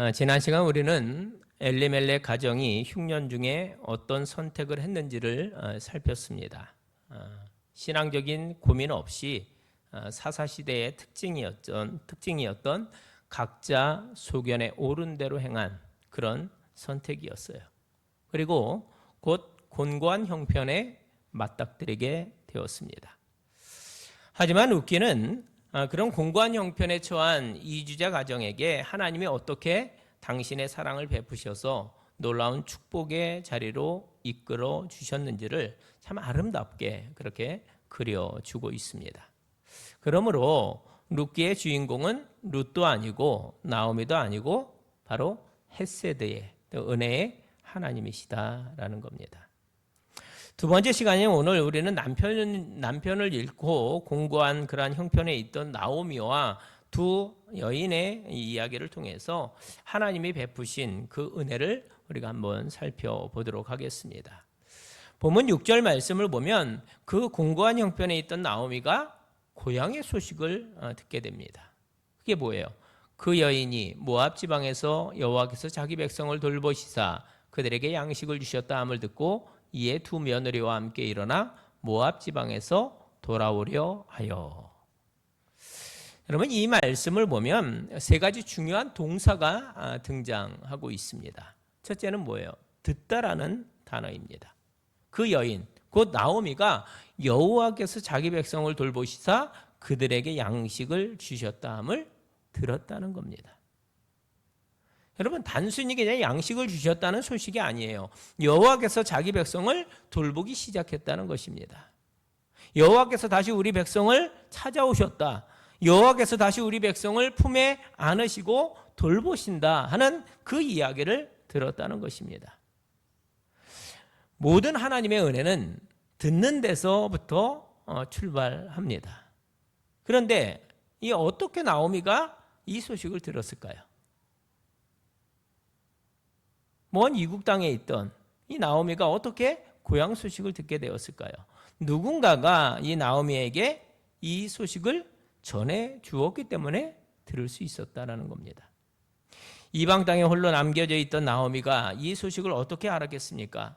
아, 지난 시간 우리는 엘리멜렉 가정이 흉년 중에 어떤 선택을 했는지를 어, 살폈습니다. 아, 신앙적인 고민 없이 아, 사사 시대의 특징이었던 특징이었던 각자 소견에 옳은 대로 행한 그런 선택이었어요. 그리고 곧 곤고한 형편에 맞닥뜨리게 되었습니다. 하지만 웃기는 아, 그런 공고한 형편에 처한 이주자 가정에게 하나님이 어떻게 당신의 사랑을 베푸셔서 놀라운 축복의 자리로 이끌어 주셨는지를 참 아름답게 그렇게 그려주고 있습니다. 그러므로 룻기의 주인공은 룻도 아니고 나오미도 아니고 바로 헤세드의 또 은혜의 하나님이시다라는 겁니다. 두 번째 시간에 오늘 우리는 남편, 남편을 잃고 공고한 그러한 형편에 있던 나오미와 두 여인의 이야기를 통해서 하나님이 베푸신 그 은혜를 우리가 한번 살펴보도록 하겠습니다. 본문 6절 말씀을 보면 그 공고한 형편에 있던 나오미가 고향의 소식을 어, 듣게 됩니다. 그게 뭐예요? 그 여인이 모압 지방에서 여호와께서 자기 백성을 돌보시사 그들에게 양식을 주셨다 함을 듣고 이에 두 며느리와 함께 일어나 모압 지방에서 돌아오려 하여. 여러분 이 말씀을 보면 세 가지 중요한 동사가 아, 등장하고 있습니다. 첫째는 뭐예요? 듣다라는 단어입니다. 그 여인 곧 나오미가 여호와께서 자기 백성을 돌보시사 그들에게 양식을 주셨다함을 들었다는 겁니다. 여러분 단순히 그냥 양식을 주셨다는 소식이 아니에요. 여호와께서 자기 백성을 돌보기 시작했다는 것입니다. 여호와께서 다시 우리 백성을 찾아오셨다. 여호와께서 다시 우리 백성을 품에 안으시고 돌보신다 하는 그 이야기를 들었다는 것입니다. 모든 하나님의 은혜는 듣는 데서부터 어, 출발합니다. 그런데 이 어떻게 나오미가 이 소식을 들었을까요? 먼 이국 땅에 있던 이 나오미가 어떻게 고향 소식을 듣게 되었을까요? 누군가가 이 나오미에게 이 소식을 전해 주었기 때문에 들을 수 있었다라는 겁니다. 이방 땅에 홀로 남겨져 있던 나오미가 이 소식을 어떻게 알았겠습니까?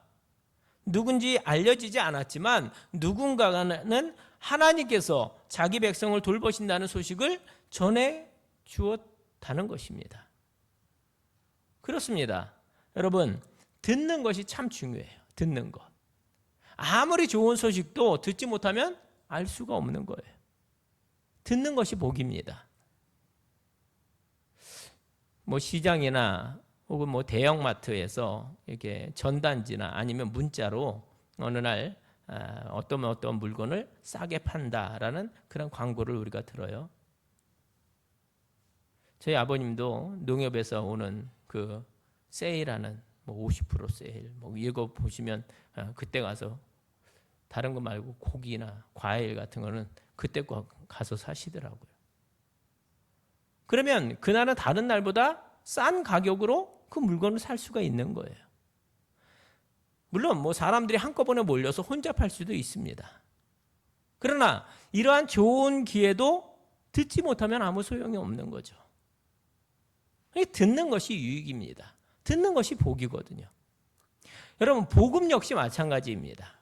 누군지 알려지지 않았지만 누군가는 하나님께서 자기 백성을 돌보신다는 소식을 전해 주었다는 것입니다. 그렇습니다. 여러분, 듣는 것이 참 중요해요. 듣는 것. 아무리 좋은 소식도 듣지 못하면 알 수가 없는 거예요. 듣는 것이 복입니다. 뭐 시장이나 혹은 뭐 대형마트에서 이렇게 전단지나 아니면 문자로 어느 날 아, 어떤 어떤 물건을 싸게 판다라는 그런 광고를 우리가 들어요. 저희 아버님도 농협에서 오는 그 세일하는 뭐 50% 세일 뭐 이거 보시면 아, 그때 가서 다른 거 말고 고기나 과일 같은 거는 그때 가서 사시더라고요. 그러면 그날은 다른 날보다 싼 가격으로 그 물건을 살 수가 있는 거예요. 물론 뭐 사람들이 한꺼번에 몰려서 혼자 팔 수도 있습니다. 그러나 이러한 좋은 기회도 듣지 못하면 아무 소용이 없는 거죠. 듣는 것이 유익입니다. 듣는 것이 복이거든요. 여러분, 복음 역시 마찬가지입니다.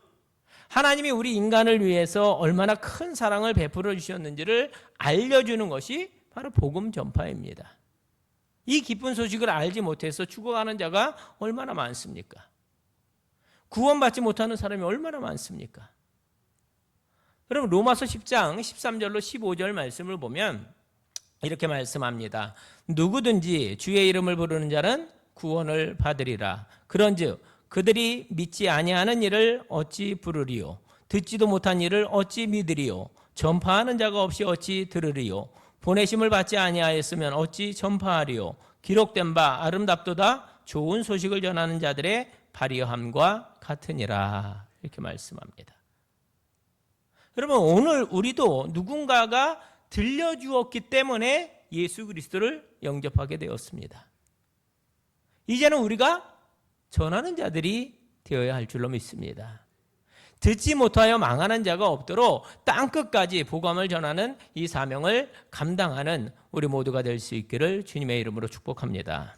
하나님이 우리 인간을 위해서 얼마나 큰 사랑을 베풀어 주셨는지를 알려주는 것이 바로 복음 전파입니다. 이 기쁜 소식을 알지 못해서 죽어가는 자가 얼마나 많습니까? 구원받지 못하는 사람이 얼마나 많습니까? 여러분 로마서 10장 13절로 15절 말씀을 보면 이렇게 말씀합니다. 누구든지 주의 이름을 부르는 자는 구원을 받으리라. 그런즉 그들이 믿지 아니하는 일을 어찌 부르리요 듣지도 못한 일을 어찌 믿으리요 전파하는 자가 없이 어찌 들으리요 보내심을 받지 아니하였으면 어찌 전파하리요 기록된 바 아름답도다 좋은 소식을 전하는 자들의 발휘함과 같으니라 이렇게 말씀합니다. 여러분 오늘 우리도 누군가가 들려주었기 때문에 예수 그리스도를 영접하게 되었습니다. 이제는 우리가 전하는 자들이 되어야 할 줄로 믿습니다. 듣지 못하여 망하는 자가 없도록 땅 끝까지 복음을 전하는 이 사명을 감당하는 우리 모두가 될 수 있기를 주님의 이름으로 축복합니다.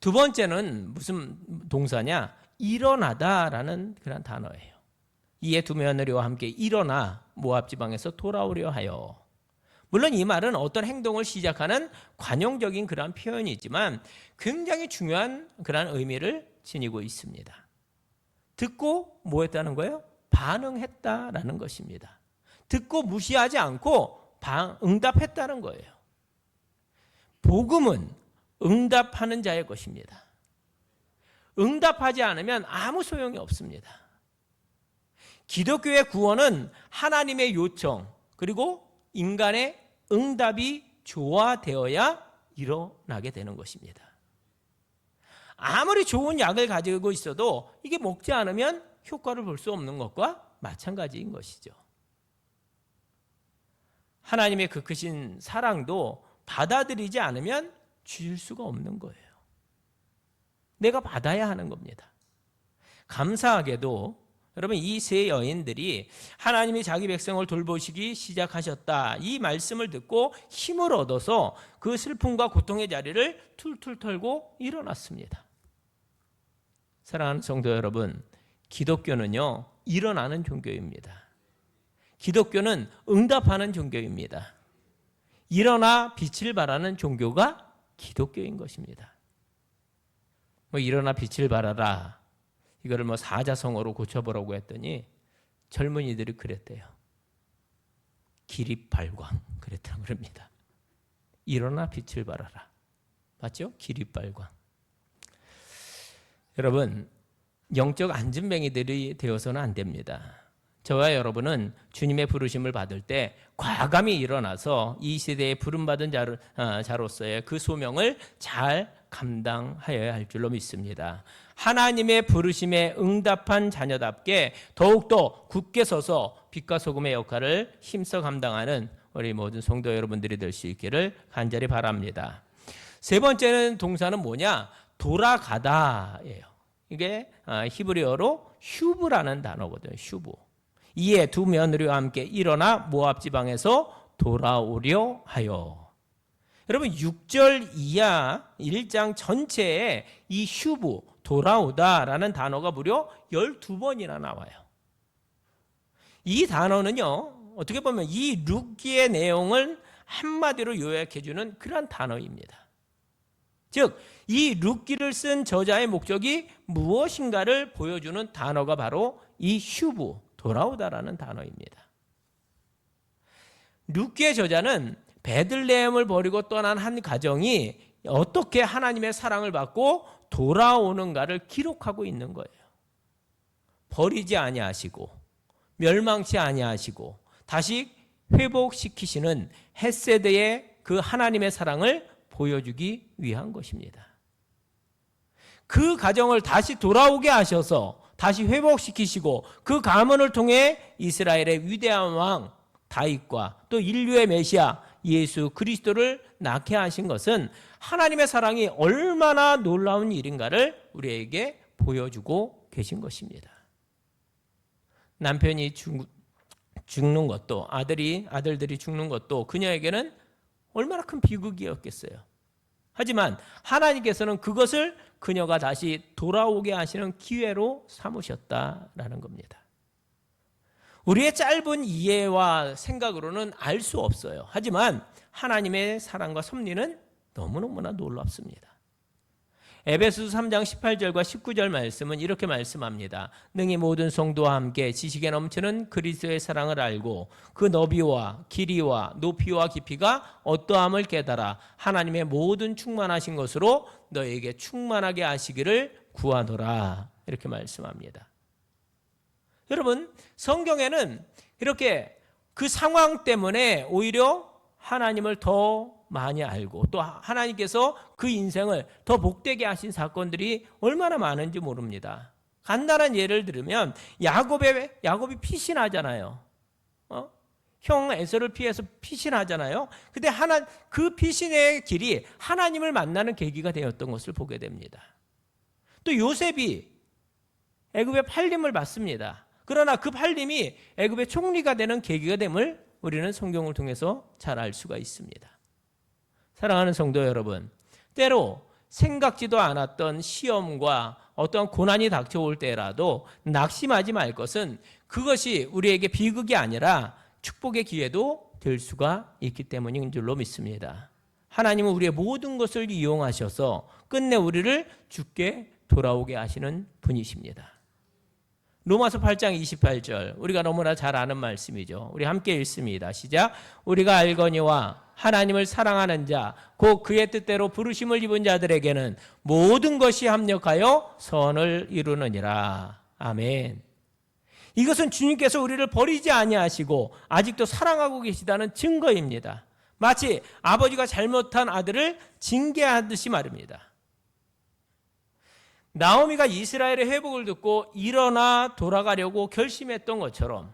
두 번째는 무슨 동사냐? 일어나다라는 그런 단어예요. 이에 두 며느리와 함께 일어나 모압 지방에서 돌아오려 하여. 물론 이 말은 어떤 행동을 시작하는 관용적인 그러한 표현이지만 굉장히 중요한 그러한 의미를 지니고 있습니다. 듣고 뭐 했다는 거예요? 반응했다라는 것입니다. 듣고 무시하지 않고 방- 응답했다는 거예요. 복음은 응답하는 자의 것입니다. 응답하지 않으면 아무 소용이 없습니다. 기독교의 구원은 하나님의 요청 그리고 인간의 응답이 조화되어야 일어나게 되는 것입니다. 아무리 좋은 약을 가지고 있어도 이게 먹지 않으면 효과를 볼 수 없는 것과 마찬가지인 것이죠. 하나님의 그 크신 사랑도 받아들이지 않으면 줄 수가 없는 거예요. 내가 받아야 하는 겁니다. 감사하게도 여러분 이 세 여인들이 하나님이 자기 백성을 돌보시기 시작하셨다. 이 말씀을 듣고 힘을 얻어서 그 슬픔과 고통의 자리를 툴툴 털고 일어났습니다. 사랑하는 성도 여러분, 기독교는요, 일어나는 종교입니다. 기독교는 응답하는 종교입니다. 일어나 빛을 발하는 종교가 기독교인 것입니다. 뭐 일어나 빛을 발하라. 이거를 뭐 사자성어로 고쳐보라고 했더니 젊은이들이 그랬대요. 기립발광 그랬다고 그럽니다. 일어나 빛을 발하라. 맞죠? 기립발광. 여러분 영적 안진뱅이들이 되어서는 안 됩니다. 저와 여러분은 주님의 부르심을 받을 때 과감히 일어나서 이 시대에 부름받은 아, 자로서의 그 소명을 잘 감당하여야 할 줄로 믿습니다. 하나님의 부르심에 응답한 자녀답게 더욱더 굳게 서서 빛과 소금의 역할을 힘써 감당하는 우리 모든 성도 여러분들이 될 수 있기를 간절히 바랍니다. 세 번째는 동사는 뭐냐? 돌아가다예요. 이게 아, 히브리어로 휴브라는 단어거든요. 휴브. 이에 두 며느리와 함께 일어나 모압 지방에서 돌아오려 하여. 여러분 6절 이하 1장 전체에 이 휴브 돌아오다라는 단어가 무려 12번이나 나와요. 이 단어는요. 어떻게 보면 이 룻기의 내용을 한마디로 요약해 주는 그런 단어입니다. 즉, 이 룻기를 쓴 저자의 목적이 무엇인가를 보여주는 단어가 바로 이 휴브, 돌아오다라는 단어입니다. 룻기의 저자는 베들레헴을 버리고 떠난 한 가정이 어떻게 하나님의 사랑을 받고 돌아오는가를 기록하고 있는 거예요. 버리지 아니하시고 멸망치 아니하시고 다시 회복시키시는 햇세드의 그 하나님의 사랑을 보여주기 위한 것입니다. 그 가정을 다시 돌아오게 하셔서 다시 회복시키시고 그 가문을 통해 이스라엘의 위대한 왕 다윗과 또 인류의 메시아 예수 그리스도를 낳게 하신 것은 하나님의 사랑이 얼마나 놀라운 일인가를 우리에게 보여주고 계신 것입니다. 남편이 죽, 죽는 것도 아들이 아들들이 죽는 것도 그녀에게는 얼마나 큰 비극이었겠어요. 하지만 하나님께서는 그것을 그녀가 다시 돌아오게 하시는 기회로 삼으셨다라는 겁니다. 우리의 짧은 이해와 생각으로는 알 수 없어요. 하지만 하나님의 사랑과 섭리는 너무너무나 놀랍습니다. 에베소서 3장 18절과 19절 말씀은 이렇게 말씀합니다. 능히 모든 성도와 함께 지식에 넘치는 그리스도의 사랑을 알고 그 너비와 길이와 높이와 깊이가 어떠함을 깨달아 하나님의 모든 충만하신 것으로 너에게 충만하게 하시기를 구하노라. 이렇게 말씀합니다. 여러분, 성경에는 이렇게 그 상황 때문에 오히려 하나님을 더 많이 알고 또 하나님께서 그 인생을 더 복되게 하신 사건들이 얼마나 많은지 모릅니다. 간단한 예를 들으면 야곱의 야곱이 피신하잖아요. 어? 형 에서를 피해서 피신하잖아요. 근데 하나 그 피신의 길이 하나님을 만나는 계기가 되었던 것을 보게 됩니다. 또 요셉이 애굽의 팔림을 받습니다. 그러나 그 팔림이 애굽의 총리가 되는 계기가 됨을 우리는 성경을 통해서 잘 알 수가 있습니다. 사랑하는 성도 여러분, 때로 생각지도 않았던 시험과 어떤 고난이 닥쳐올 때라도 낙심하지 말 것은 그것이 우리에게 비극이 아니라 축복의 기회도 될 수가 있기 때문인 줄로 믿습니다. 하나님은 우리의 모든 것을 이용하셔서 끝내 우리를 죽게 돌아오게 하시는 분이십니다. 로마서 8장 28절 우리가 너무나 잘 아는 말씀이죠. 우리 함께 읽습니다. 시작. 우리가 알거니와 하나님을 사랑하는 자, 곧 그의 뜻대로 부르심을 입은 자들에게는 모든 것이 합력하여 선을 이루느니라. 아멘. 이것은 주님께서 우리를 버리지 아니하시고 아직도 사랑하고 계시다는 증거입니다. 마치 아버지가 잘못한 아들을 징계하듯이 말입니다. 나오미가 이스라엘의 회복을 듣고 일어나 돌아가려고 결심했던 것처럼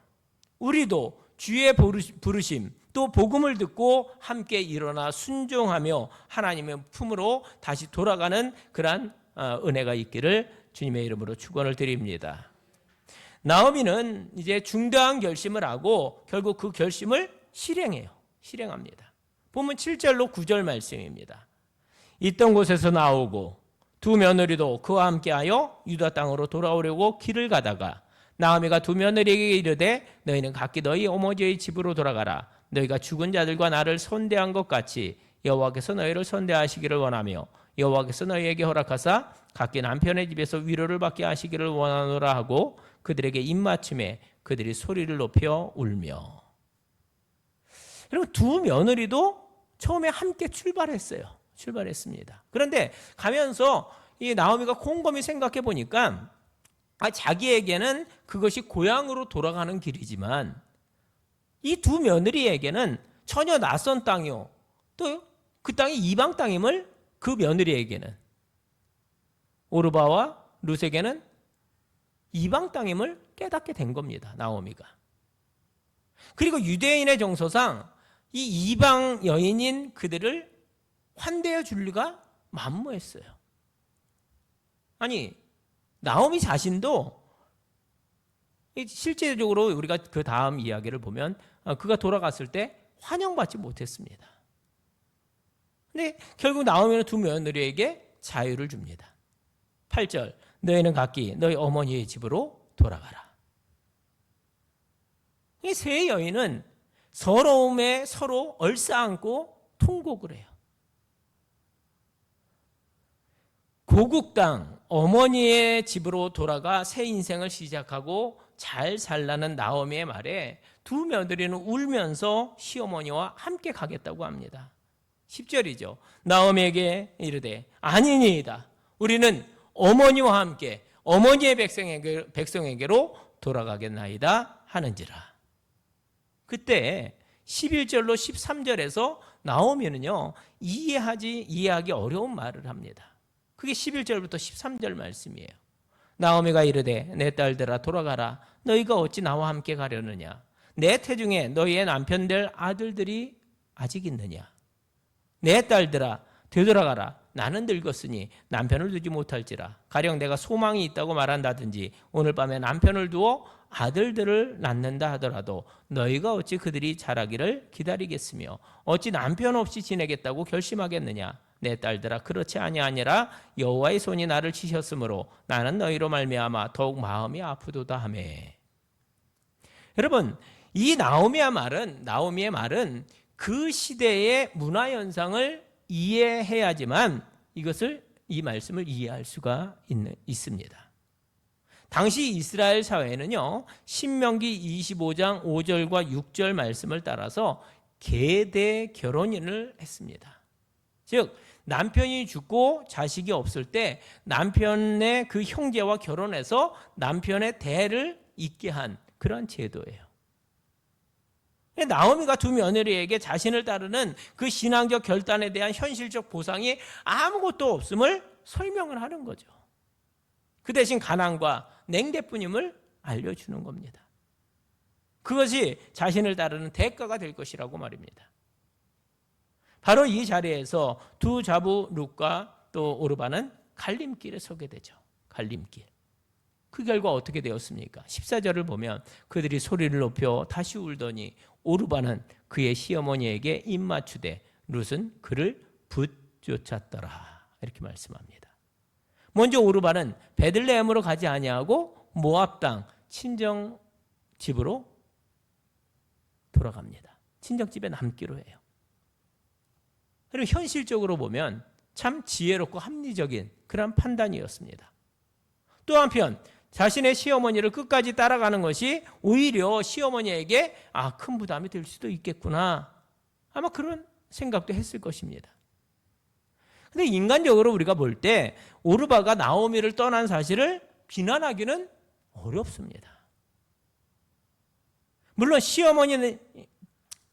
우리도 주의 부르심 또 복음을 듣고 함께 일어나 순종하며 하나님의 품으로 다시 돌아가는 그러한 어, 은혜가 있기를 주님의 이름으로 축원을 드립니다. 나오미는 이제 중대한 결심을 하고 결국 그 결심을 실행해요. 실행합니다. 보면 7절로 9절 말씀입니다. 있던 곳에서 나오고 두 며느리도 그와 함께하여 유다 땅으로 돌아오려고 길을 가다가 나오미가 두 며느리에게 이르되 너희는 각기 너희 어머니의 집으로 돌아가라 너희가 죽은 자들과 나를 선대한 것 같이 여호와께서 너희를 선대하시기를 원하며 여호와께서 너희에게 허락하사 각기 남편의 집에서 위로를 받게 하시기를 원하노라 하고 그들에게 입맞춤에 그들이 소리를 높여 울며 여러분 두 며느리도 처음에 함께 출발했어요. 출발했습니다. 그런데 가면서 이 나오미가 곰곰이 생각해 보니까 아, 자기에게는 그것이 고향으로 돌아가는 길이지만 이 두 며느리에게는 전혀 낯선 땅이요. 또 그 땅이 이방 땅임을 그 며느리에게는 오르바와 루세게는 이방 땅임을 깨닫게 된 겁니다. 나오미가. 그리고 유대인의 정서상 이 이방 여인인 그들을 환대해 줄 리가 만무했어요. 아니, 나오미 자신도 실제적으로 우리가 그 다음 이야기를 보면 어, 그가 돌아갔을 때 환영받지 못했습니다. 근데 결국 나오미는 두 며느리에게 자유를 줍니다. 8절 너희는 각기 너희 어머니의 집으로 돌아가라. 이 세 여인은 서러움에 서로 얼싸안고 통곡을 해요. 고국 땅 어머니의 집으로 돌아가 새 인생을 시작하고 잘 살라는 나오미의 말에 두 며느리는 울면서 시어머니와 함께 가겠다고 합니다. 10절이죠. 나오미에게 이르되 아니니이다. 우리는 어머니와 함께 어머니의 백성에게, 백성에게로 돌아가겠나이다 하는지라. 그때 11절로 13절에서 나오면은요 이해하지 이해하기 어려운 말을 합니다. 그게 11절부터 13절 말씀이에요. 나오미가 이르되 내 딸들아 돌아가라. 너희가 어찌 나와 함께 가려느냐? 내 태중에 너희의 남편들 아들들이 아직 있느냐? 내 딸들아 되돌아가라. 나는 늙었으니 남편을 두지 못할지라. 가령 내가 소망이 있다고 말한다든지 오늘 밤에 남편을 두어 아들들을 낳는다 하더라도 너희가 어찌 그들이 자라기를 기다리겠으며 어찌 남편 없이 지내겠다고 결심하겠느냐 내 딸들아 그렇지 아니하니라 여호와의 손이 나를 치셨으므로 나는 너희로 말미암아 더욱 마음이 아프도다 하매 여러분 이 나오미의 말은 나오미의 말은 그 시대의 문화 현상을 이해해야지만 이것을 이 말씀을 이해할 수가 있는, 있습니다. 당시 이스라엘 사회는요, 신명기 25장 5절과 6절 말씀을 따라서 계대 결혼인을 했습니다. 즉, 남편이 죽고 자식이 없을 때 남편의 그 형제와 결혼해서 남편의 대를 잇게 한 그런 제도예요. 나오미가 두 며느리에게 자신을 따르는 그 신앙적 결단에 대한 현실적 보상이 아무것도 없음을 설명을 하는 거죠. 그 대신 가난과 냉대뿐임을 알려주는 겁니다. 그것이 자신을 따르는 대가가 될 것이라고 말입니다. 바로 이 자리에서 두 자부 룩과 또 오르바는 갈림길에 서게 되죠. 갈림길. 그 결과 어떻게 되었습니까? 14절을 보면 그들이 소리를 높여 다시 울더니 오르바는 그의 시어머니에게 입맞추되 룻은 그를 붙 쫓았더라. 이렇게 말씀합니다. 먼저 오르바는 베들레헴으로 가지 아니하고 모압 땅 친정 집으로 돌아갑니다. 친정 집에 남기로 해요. 그리고 현실적으로 보면 참 지혜롭고 합리적인 그런 판단이었습니다. 또 한편 자신의 시어머니를 끝까지 따라가는 것이 오히려 시어머니에게 아, 큰 부담이 될 수도 있겠구나. 아마 그런 생각도 했을 것입니다. 근데 인간적으로 우리가 볼 때 오르바가 나오미를 떠난 사실을 비난하기는 어렵습니다. 물론 시어머니는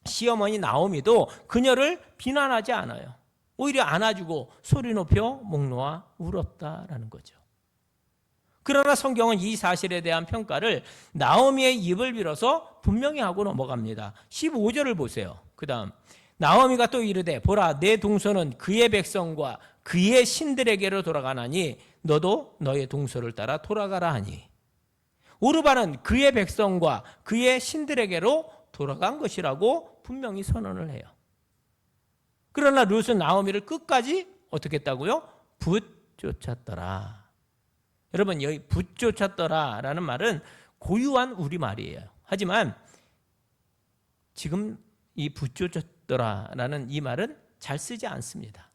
시어머니 나오미도 그녀를 비난하지 않아요. 오히려 안아주고 소리 높여 목 놓아 울었다라는 거죠. 그러나 성경은 이 사실에 대한 평가를 나오미의 입을 빌어서 분명히 하고 넘어갑니다. 15절을 보세요. 그 다음 나오미가 또 이르되 보라 내 동서는 그의 백성과 그의 신들에게로 돌아가나니 너도 너의 동서를 따라 돌아가라 하니 오르바는 그의 백성과 그의 신들에게로 돌아간 것이라고 분명히 선언을 해요. 그러나 룻은 나오미를 끝까지 어떻게 했다고요? 붙쫓았더라. 여러분 여기 붙쫓았더라라는 말은 고유한 우리 말이에요. 하지만 지금 이 붙쫓았더라라는 이 말은 잘 쓰지 않습니다.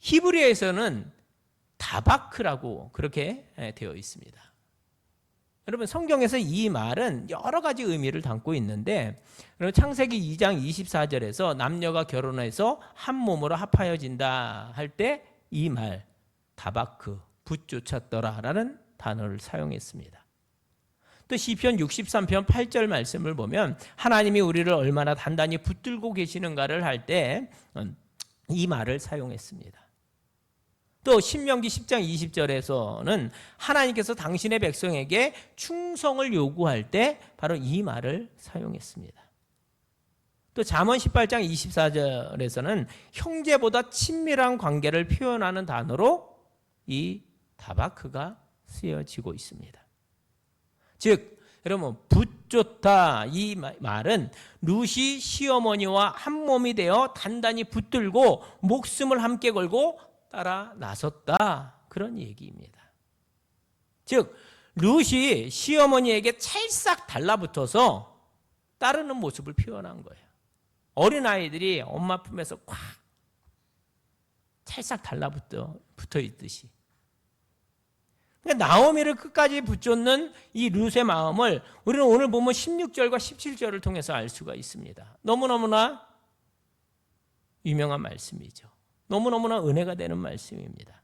히브리어에서는 다바크라고 그렇게 되어 있습니다. 여러분 성경에서 이 말은 여러 가지 의미를 담고 있는데 창세기 2장 24절에서 남녀가 결혼해서 한 몸으로 합하여진다 할 때 이 말 다바크 붙쫓았더라라는 단어를 사용했습니다. 또 시편 63편 8절 말씀을 보면 하나님이 우리를 얼마나 단단히 붙들고 계시는가를 할 때 이 말을 사용했습니다. 또 신명기 10장 20절에서는 하나님께서 당신의 백성에게 충성을 요구할 때 바로 이 말을 사용했습니다. 또 잠언 18장 24절에서는 형제보다 친밀한 관계를 표현하는 단어로 이 다바크가 쓰여지고 있습니다. 즉 여러분 붙좋다 이 말은 루시 시어머니와 한 몸이 되어 단단히 붙들고 목숨을 함께 걸고 따라 나섰다 그런 얘기입니다. 즉 룻이 시어머니에게 찰싹 달라붙어서 따르는 모습을 표현한 거예요. 어린 아이들이 엄마 품에서 꽉 찰싹 달라붙어 붙어 있듯이. 그러니까 나오미를 끝까지 붙잡는 이 룻의 마음을 우리는 오늘 보면 16절과 17절을 통해서 알 수가 있습니다. 너무너무나 유명한 말씀이죠. 너무너무나 은혜가 되는 말씀입니다.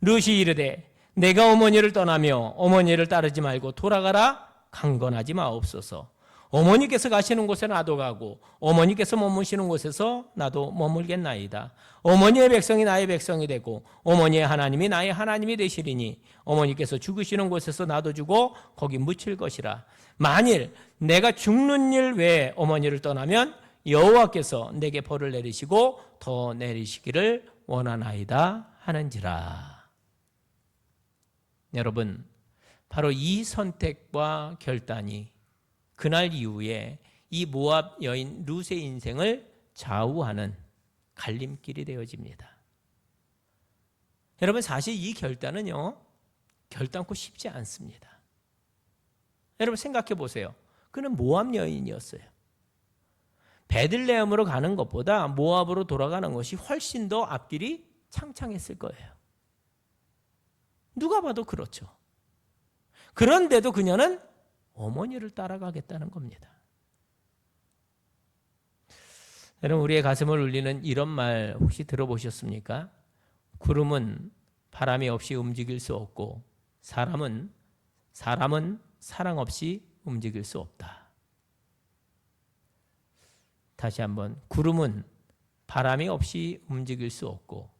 룻이 이르되 내가 어머니를 떠나며 어머니를 따르지 말고 돌아가라 강건하지 마옵소서. 어머니께서 가시는 곳에 나도 가고 어머니께서 머무시는 곳에서 나도 머물겠나이다. 어머니의 백성이 나의 백성이 되고 어머니의 하나님이 나의 하나님이 되시리니 어머니께서 죽으시는 곳에서 나도 죽고 거기 묻힐 것이라. 만일 내가 죽는 일 외에 어머니를 떠나면 여호와께서 내게 벌을 내리시고 더 내리시기를 원하나이다 하는지라. 여러분, 바로 이 선택과 결단이 그날 이후에 이 모압 여인 룻의 인생을 좌우하는 갈림길이 되어집니다. 여러분 사실 이 결단은요 결단코 쉽지 않습니다. 여러분 생각해 보세요. 그는 모압 여인이었어요. 베들레헴으로 가는 것보다 모압으로 돌아가는 것이 훨씬 더 앞길이 창창했을 거예요. 누가 봐도 그렇죠. 그런데도 그녀는 어머니를 따라가겠다는 겁니다. 여러분 우리의 가슴을 울리는 이런 말 혹시 들어보셨습니까? 구름은 바람이 없이 움직일 수 없고 사람은 사람은 사랑 없이 움직일 수 없다. 다시 한번 구름은 바람이 없이 움직일 수 없고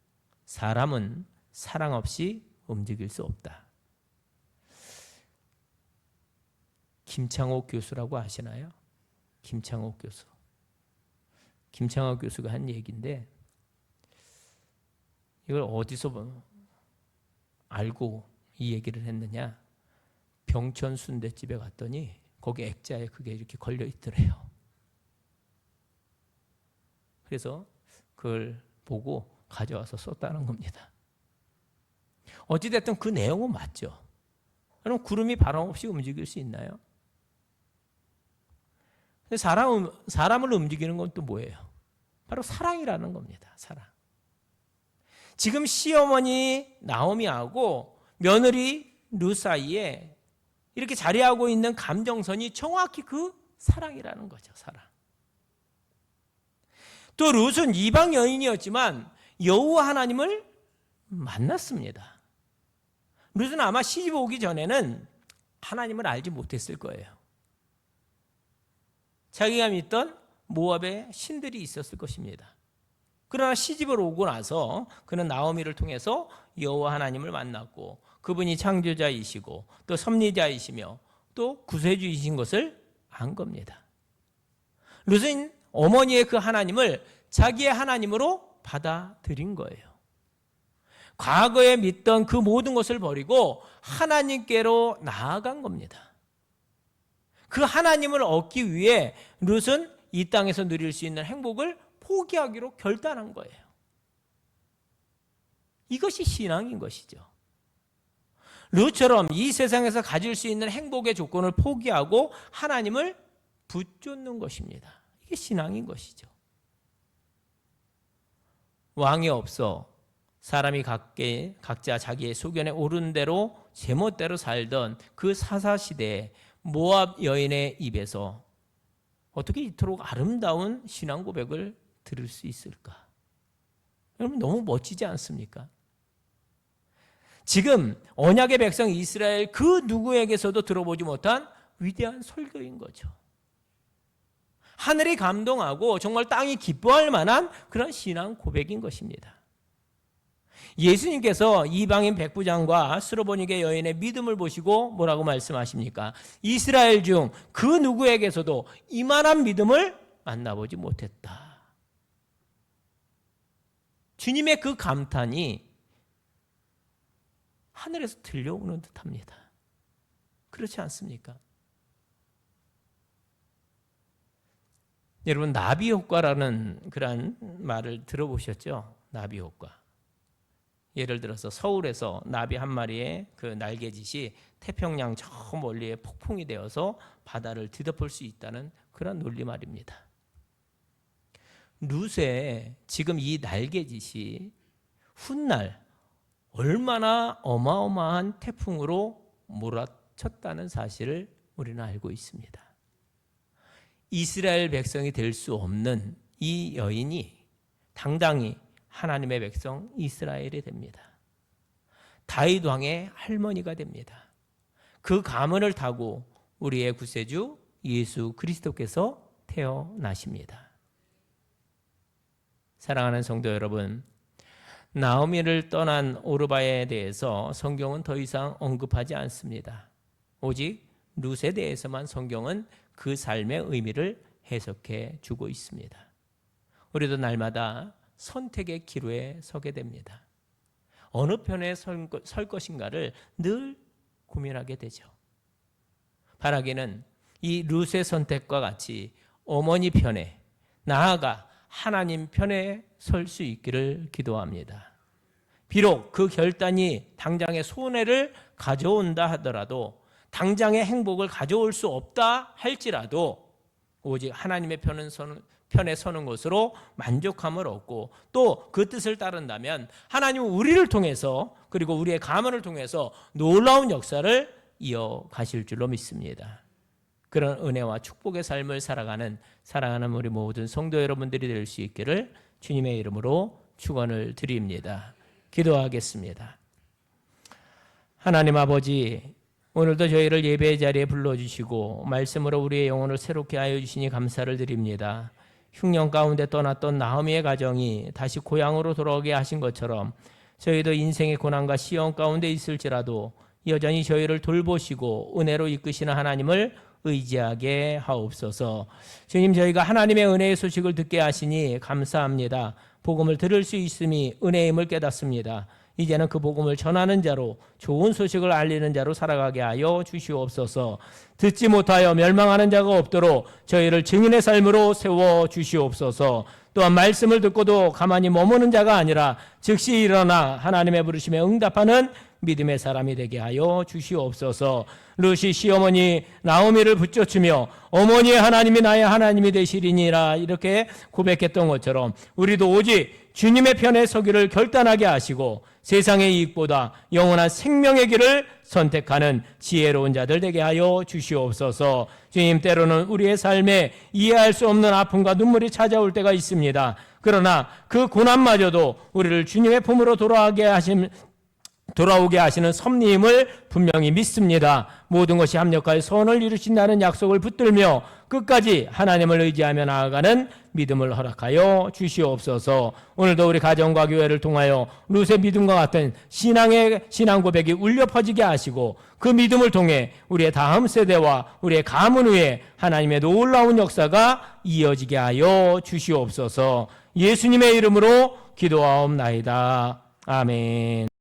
사람은 사랑 없이 움직일 수 없다. 김창옥 교수라고 아시나요? 김창옥 교수. 김창옥 교수가 한 얘기인데 이걸 어디서 알고 이 얘기를 했느냐? 병천 순대집에 갔더니 거기 액자에 그게 이렇게 걸려 있더래요. 그래서 그걸 보고 가져와서 썼다는 겁니다. 어찌됐든 그 내용은 맞죠. 그럼 구름이 바람 없이 움직일 수 있나요? 사람, 사람을 움직이는 건 또 뭐예요? 바로 사랑이라는 겁니다. 사랑. 지금 시어머니 나오미하고 며느리 루 사이에 이렇게 자리하고 있는 감정선이 정확히 그 사랑이라는 거죠. 사랑. 또 룻은 이방 여인이었지만 여호와 하나님을 만났습니다. 룻은 아마 시집 오기 전에는 하나님을 알지 못했을 거예요. 자기가 믿던 모압의 신들이 있었을 것입니다. 그러나 시집을 오고 나서 그는 나오미를 통해서 여호와 하나님을 만났고 그분이 창조자이시고 또 섭리자이시며 또 구세주이신 것을 안 겁니다. 룻은 어머니의 그 하나님을 자기의 하나님으로 받아들인 거예요. 과거에 믿던 그 모든 것을 버리고 하나님께로 나아간 겁니다. 그 하나님을 얻기 위해 룻은 이 땅에서 누릴 수 있는 행복을 포기하기로 결단한 거예요. 이것이 신앙인 것이죠. 룻처럼 이 세상에서 가질 수 있는 행복의 조건을 포기하고 하나님을 붙쫓는 것입니다. 이게 신앙인 것이죠. 왕이 없어 사람이 각계, 각자 자기의 소견에 오른 대로 제멋대로 살던 그 사사 시대에 모압 여인의 입에서 어떻게 이토록 아름다운 신앙 고백을 들을 수 있을까? 여러분 너무 멋지지 않습니까? 지금 언약의 백성 이스라엘 그 누구에게서도 들어보지 못한 위대한 설교인 거죠. 하늘이 감동하고 정말 땅이 기뻐할 만한 그런 신앙 고백인 것입니다. 예수님께서 이방인 백부장과 스로보니게 여인의 믿음을 보시고 뭐라고 말씀하십니까? 이스라엘 중 그 누구에게서도 이만한 믿음을 만나보지 못했다. 주님의 그 감탄이 하늘에서 들려오는 듯합니다. 그렇지 않습니까? 여러분 나비 효과라는 그런 말을 들어보셨죠? 나비 효과. 예를 들어서 서울에서 나비 한 마리의 그 날개짓이 태평양 저 멀리에 폭풍이 되어서 바다를 뒤덮을 수 있다는 그런 논리 말입니다. 루세 지금 이 날개짓이 훗날 얼마나 어마어마한 태풍으로 몰아쳤다는 사실을 우리는 알고 있습니다. 이스라엘 백성이 될 수 없는 이 여인이 당당히 하나님의 백성 이스라엘이 됩니다. 다윗 왕의 할머니가 됩니다. 그 가문을 타고 우리의 구세주 예수 그리스도께서 태어나십니다. 사랑하는 성도 여러분, 나오미를 떠난 오르바에 대해서 성경은 더 이상 언급하지 않습니다. 오직 룻에 대해서만 성경은 그 삶의 의미를 해석해 주고 있습니다. 우리도 날마다 선택의 기로에 서게 됩니다. 어느 편에 설 것인가를 늘 고민하게 되죠. 바라기는 이 룻의 선택과 같이 어머니 편에 나아가 하나님 편에 설 수 있기를 기도합니다. 비록 그 결단이 당장의 손해를 가져온다 하더라도 당장의 행복을 가져올 수 없다 할지라도 오직 하나님의 편은 서는, 편에 서는 것으로 만족함을 얻고 또 그 뜻을 따른다면 하나님은 우리를 통해서 그리고 우리의 가문을 통해서 놀라운 역사를 이어가실 줄로 믿습니다. 그런 은혜와 축복의 삶을 살아가는 사랑하는 우리 모든 성도 여러분들이 될 수 있기를 주님의 이름으로 축원을 드립니다. 기도하겠습니다. 하나님 아버지 오늘도 저희를 예배의 자리에 불러주시고 말씀으로 우리의 영혼을 새롭게 하여 주시니 감사를 드립니다. 흉년 가운데 떠났던 나음의 가정이 다시 고향으로 돌아오게 하신 것처럼 저희도 인생의 고난과 시험 가운데 있을지라도 여전히 저희를 돌보시고 은혜로 이끄시는 하나님을 의지하게 하옵소서. 주님 저희가 하나님의 은혜의 소식을 듣게 하시니 감사합니다. 복음을 들을 수 있음이 은혜임을 깨닫습니다. 이제는 그 복음을 전하는 자로 좋은 소식을 알리는 자로 살아가게 하여 주시옵소서. 듣지 못하여 멸망하는 자가 없도록 저희를 증인의 삶으로 세워 주시옵소서. 또한 말씀을 듣고도 가만히 머무는 자가 아니라 즉시 일어나 하나님의 부르심에 응답하는 믿음의 사람이 되게 하여 주시옵소서. 루시 시어머니 나오미를 붙잡으며 어머니의 하나님이 나의 하나님이 되시리니라 이렇게 고백했던 것처럼 우리도 오직 주님의 편에 서기를 결단하게 하시고 세상의 이익보다 영원한 생명의 길을 선택하는 지혜로운 자들 되게 하여 주시옵소서. 주님 때로는 우리의 삶에 이해할 수 없는 아픔과 눈물이 찾아올 때가 있습니다. 그러나 그 고난마저도 우리를 주님의 품으로 돌아가게 하심 돌아오게 하시는 섭리임을 분명히 믿습니다. 모든 것이 합력하여 선을 이루신다는 약속을 붙들며 끝까지 하나님을 의지하며 나아가는 믿음을 허락하여 주시옵소서. 오늘도 우리 가정과 교회를 통하여 루세 믿음과 같은 신앙의 신앙 고백이 울려 퍼지게 하시고 그 믿음을 통해 우리의 다음 세대와 우리의 가문 위에 하나님의 놀라운 역사가 이어지게 하여 주시옵소서. 예수님의 이름으로 기도하옵나이다. 아멘.